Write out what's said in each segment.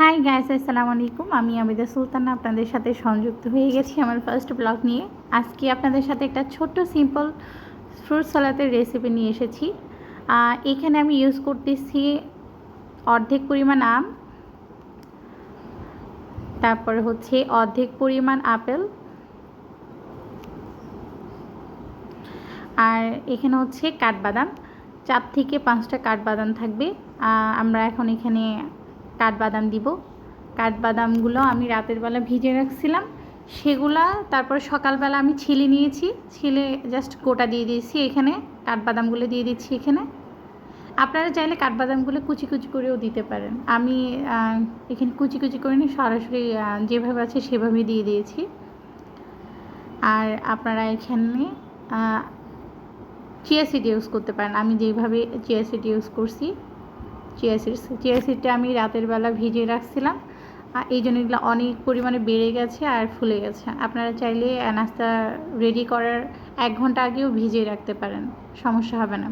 Hi guys আসসালামু আলাইকুম। আমি আমিদা সুলতানা, আপনাদের সাথে সংযুক্ত হয়ে গেছি আমার ফার্স্ট ব্লগ নিয়ে। আজকে আপনাদের সাথে একটা ছোট্ট সিম্পল ফ্রুট সালাদের রেসিপি নিয়ে এসেছি। এখানে আমি ইউজ করতেছি অর্ধেক পরিমাণ আম, তারপরে হচ্ছে অর্ধেক পরিমাণ আপেল, আর এখানে হচ্ছে কাঠবাদাম। চার থেকে পাঁচটা কাঠবাদাম থাকবে। আমরা এখন এখানে কাঠবাদাম দিব। কাঠবাদামগুলো আমি রাতের বেলা ভিজে রাখছিলাম। সেগুলা তারপর সকালবেলা আমি ছিলে নিয়েছি। ছিলে জাস্ট গোটা দিয়ে দিয়েছি এখানে। কাঠবাদামগুলো দিয়ে দিচ্ছি এখানে। আপনারা চাইলে কাঠবাদামগুলো কুচি কুচি করেও দিতে পারেন। আমি এখানে কুচি কুচি করে নিয়ে সরাসরি যেভাবে আছে সেভাবেই দিয়ে দিয়েছি। আর আপনারা এখানে চিয়া সিড ইউজ করতে পারেন। আমি যেইভাবে চিয়া সিড ইউজ করছি চিয়া সিডস। চিয়া সিডটা আমি রাতের বেলা ভিজিয়ে রাখছিলাম। এই জন্য এগুলো অনেক পরিমাণে বেড়ে গেছে আর ফুলে গেছে। আপনারা চাইলে নাস্তা রেডি করার এক ঘণ্টা আগেও ভিজিয়ে রাখতে পারেন। সমস্যা হবে না।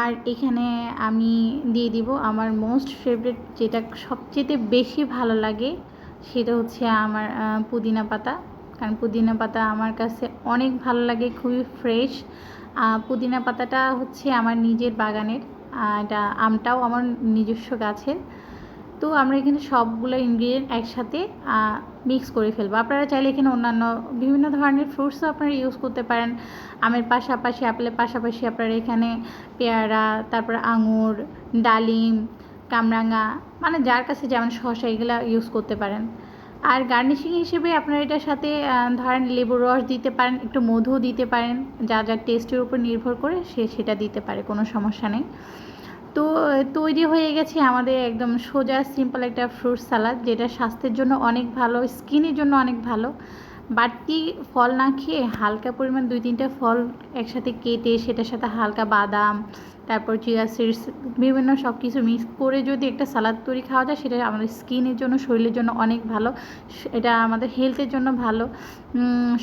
আর এখানে আমি দিয়ে দিব আমার মোস্ট ফেভারিট যেটা সবচেয়ে বেশি ভালো লাগে, সেটা হচ্ছে আমার পুদিনা পাতা। কারণ পুদিনা পাতা আমার কাছে অনেক ভালো লাগে, খুবই ফ্রেশ পুদিনা পাতাটা হচ্ছে আমার নিজের বাগানের। এটা আমটাও আমার নিজস্ব গাছের। তো আমরা এখানে সবগুলো ইনগ্রিডিয়েন্ট একসাথে মিক্স করে ফেলব। আপনারা চাইলে এখানে অন্যান্য বিভিন্ন ধরনের ফ্রুটসও আপনারা ইউজ করতে পারেন। আমের পাশাপাশি, আপেলের পাশাপাশি আপনারা এখানে পেয়ারা, তারপর আঙুর, ডালিম, কামরাঙা মানে যার কাছে যেমন শসা, এগুলো ইউজ করতে পারেন। আর গার্নিশিং হিসেবে আপনারা এটার সাথে ধরেন লেবুর রস দিতে পারেন, একটু মধু দিতে পারেন, যা যা টেস্টের উপর নির্ভর করে সে সেটা দিতে পারে, কোনো সমস্যা নেই। তো, তৈরি হয়ে গেছে আমাদের একদম সোজা সিম্পল একটা ফ্রুট সালাদ যেটা স্বাস্থ্যের জন্য অনেক ভালো স্কিনের জন্য অনেক ভালো। বাড়তি ফল না খেয়ে হালকা পরিমাণ দুই তিনটা ফল একসাথে কেটে সেটার সাথে হালকা বাদাম, তারপর চিয়া সিডস, বিভিন্ন সব কিছু মিক্স করে যদি একটা সালাদ তৈরি খাওয়া যায়, সেটা আমাদের স্কিনের জন্য, শরীরের জন্য অনেক ভালো। এটা আমাদের হেলথের জন্য ভালো।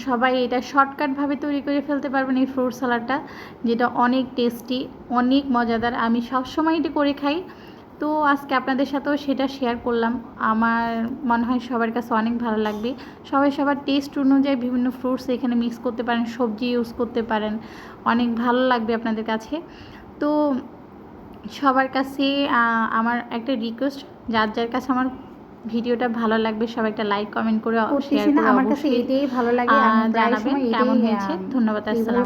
সবাই এটা শর্টকাটভাবে তৈরি করে ফেলতে পারবেন এই ফ্রুট সালাডটা, যেটা অনেক টেস্টি, অনেক মজাদার। আমি সবসময় এটা করে খাই। তো আজকে আপনাদের সাথেও সেটা শেয়ার করলাম। আমার মনে হয় সবার কাছে অনেক ভালো লাগবে। সবাই সবার টেস্ট অনুযায়ী বিভিন্ন ফ্রুটস এখানে মিক্স করতে পারেন সবজি ইউজ করতে পারেন। অনেক ভালো লাগবে আপনাদের কাছে। তো সবার কাছে আমার একটা রিকোয়েস্ট যার যার কাছে আমার ভিডিওটা ভালো লাগবে সবাই একটা লাইক কমেন্ট করে শেয়ার করে আমার কাছে এটাই ভালো লাগে। জানাবেন কেমন হয়েছে। ধন্যবাদ আসসালাম